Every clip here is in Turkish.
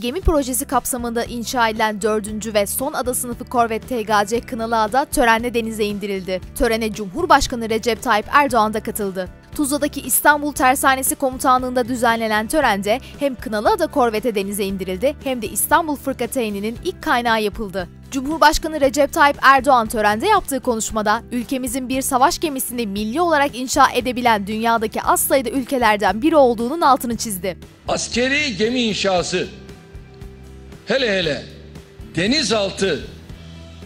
Gemi Projesi kapsamında inşa edilen 4. ve son ada sınıfı korvet TGC Kınalıada törenle denize indirildi. Törene Cumhurbaşkanı Recep Tayyip Erdoğan da katıldı. Tuzla'daki İstanbul Tersanesi Komutanlığı'nda düzenlenen törende hem Kınalıada korvete denize indirildi hem de İstanbul Fırkateyninin ilk kaynağı yapıldı. Cumhurbaşkanı Recep Tayyip Erdoğan törende yaptığı konuşmada ülkemizin bir savaş gemisini milli olarak inşa edebilen dünyadaki az sayıda ülkelerden biri olduğunun altını çizdi. Askeri gemi inşası hele hele denizaltı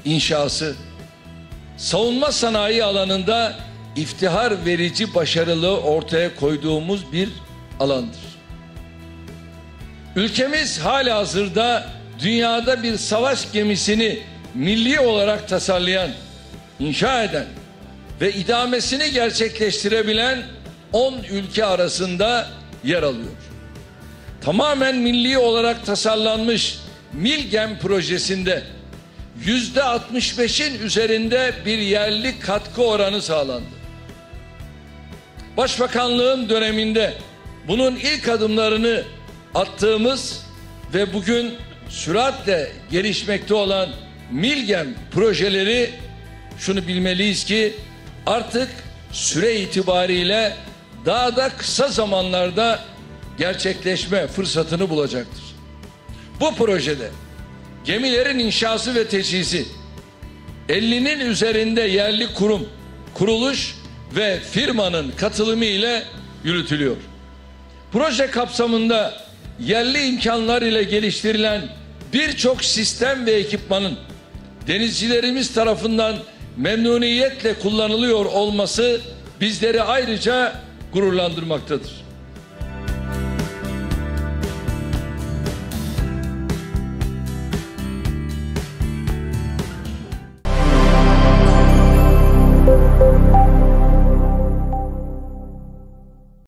inşası savunma sanayi alanında iftihar verici başarılı ortaya koyduğumuz bir alandır. Ülkemiz hala hazırda dünyada bir savaş gemisini milli olarak tasarlayan, inşa eden ve idamesini gerçekleştirebilen 10 ülke arasında yer alıyor. Tamamen milli olarak tasarlanmış Milgem projesinde yüzde 65'in üzerinde bir yerli katkı oranı sağlandı. Başbakanlığın döneminde bunun ilk adımlarını attığımız ve bugün süratle gelişmekte olan Milgem projeleri şunu bilmeliyiz ki artık süre itibariyle daha da kısa zamanlarda gerçekleşme fırsatını bulacaktır. Bu projede gemilerin inşası ve teçhizi 50'nin üzerinde yerli kurum, kuruluş ve firmanın katılımı ile yürütülüyor. Proje kapsamında yerli imkanlar ile geliştirilen birçok sistem ve ekipmanın denizcilerimiz tarafından memnuniyetle kullanılıyor olması bizleri ayrıca gururlandırmaktadır.